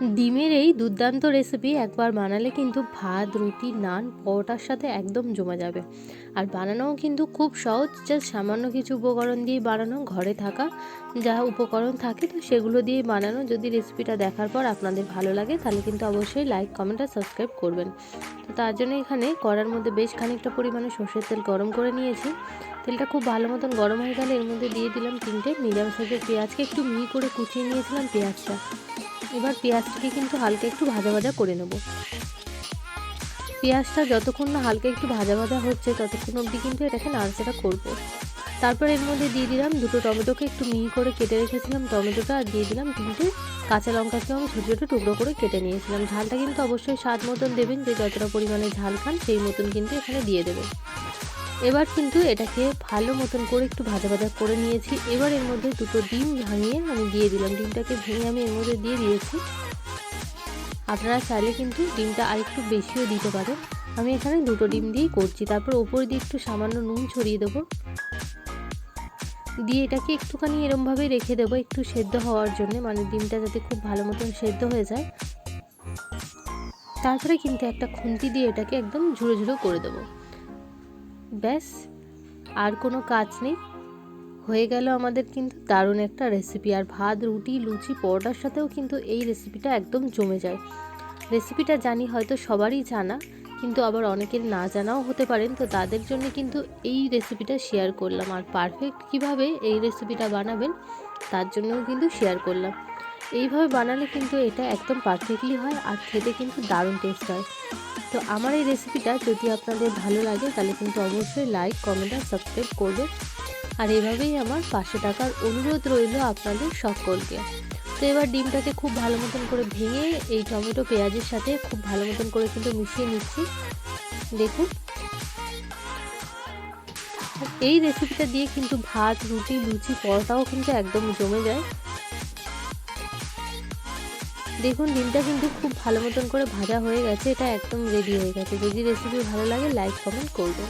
ডিমের এই দুর্দান্ত রেসিপি একবার বানালে কিন্তু ভাত, রুটি, নান, পরোটার সাথে একদম জমা যাবে। আর বানানোও কিন্তু খুব সহজ জাস্ট সামান্য কিছু উপকরণ দিয়ে বানানো, ঘরে থাকা যা উপকরণ থাকে, তো সেগুলো দিয়ে বানানো। যদি রেসিপিটা দেখার পর আপনাদের ভালো লাগে, তাহলে কিন্তু অবশ্যই লাইক কমেন্ট আর সাবস্ক্রাইব করবেন। তো তার জন্য এখানে কড়ার মধ্যে বেশ খানিকটা পরিমাণে সর্ষের তেল গরম করে নিয়েছি। তেলটা খুব ভালো মতন গরম হয়ে গেলে এর মধ্যে দিয়ে দিলাম তিনটে। মিডিয়াম সাইজের পেঁয়াজকে একটু মিহি করে কুচিয়ে নিয়েছিলাম পেঁয়াজটা। এবার পেঁয়াজটাকে কিন্তু হালকা একটু ভাজা ভাজা করে নেব। পেঁয়াজটা যতক্ষণ না হালকা একটু ভাজা ভাজা হচ্ছে, ততক্ষণ অবধি কিন্তু এটাকে নাড়াচাড়া করব। তারপর এর মধ্যে দিয়ে দিলাম দুটো টমেটোকে একটু মিহি করে কেটে রেখেছিলাম টমেটোটা, আর দিয়ে দিলাম তিনটে কাঁচা লঙ্কাকে আমি ছোটো ছোটো টুকরো করে কেটে নিয়েছিলাম। ঝালটা কিন্তু অবশ্যই স্বাদ মতন দেবেন, যে যতটা পরিমাণে ঝাল খান সেই মতন কিন্তু এখানে দিয়ে দেবেন। এবার কিন্তু এটাকে ভালো মতন করে একটু ভাজা ভাজা করে নিয়েছি। এবার এর মধ্যে দুটো ডিম ভাঙিয়ে আমি দিয়ে দিলাম। ডিমটাকে ভেঙে আমি এর মধ্যে দিয়ে দিয়েছি। আপনারা চাইলে কিন্তু ডিমটা আরেকটু বেশিও দিতে পারেন। আমি এখানে দুটো ডিম দিয়েই করছি। তারপর ওপর দিয়ে একটু সামান্য নুন ছড়িয়ে দেবো। দিয়ে এটাকে একটুখানি এরমভাবেই রেখে দেবো একটু সেদ্ধ হওয়ার জন্য। মানে ডিমটা যাতে খুব ভালো মতন সেদ্ধ হয়ে যায়। তারপরে কিন্তু একটা খুন্তি দিয়ে এটাকে একদম ঝুড়ো ঝুড়ো করে দেবো। ব্যাস, আর কোনো কাজ নেই। হয়ে গেল আমাদের কিন্তু দারুণ একটা রেসিপি আর ভাত, রুটি, লুচি, পরোটার সাথেও কিন্তু এই রেসিপিটা একদম জমে যায়। রেসিপিটা জানি হয়তো সবারই জানা, কিন্তু আবার অনেকের না জানাও হতে পারেন তো তাদের জন্য কিন্তু এই রেসিপিটা শেয়ার করলাম। আর পারফেক্ট কীভাবে এই রেসিপিটা বানাবেন, তার জন্যও কিন্তু শেয়ার করলাম। এইভাবে বানালে কিন্তু এটা একদম পারফেক্টলি হয়, আর খেতে কিন্তু দারুণ টেস্ট হয়। তো আমার এই রেসিপিটা যদি আপনাদের ভালো লাগে, তাহলে কিন্তু অবশ্যই লাইক কমেন্ট আর সাবস্ক্রাইব করবেন। আর এভাবেই আমার পাঁচশো টাকার অনুরোধ রইল আপনাদের সকলকে। তো এবার ডিমটাকে খুব ভালো মতন করে ভেঙে এই টমেটো পেঁয়াজের সাথে খুব ভালো মতন করে কিন্তু মিশিয়ে নিচ্ছি। দেখুন। এই রেসিপিটা দিয়ে কিন্তু ভাত, রুটি, লুচি, পরোটাও কিন্তু একদম জমে যায়। দেখুন, ডিমটা কিন্তু খুব ভালো মতন করে ভাজা হয়ে গেছে, এটা একদম রেডি হয়ে গেছে। যদি রেসিপি ভালো লাগে লাইক কমেন্ট করবেন।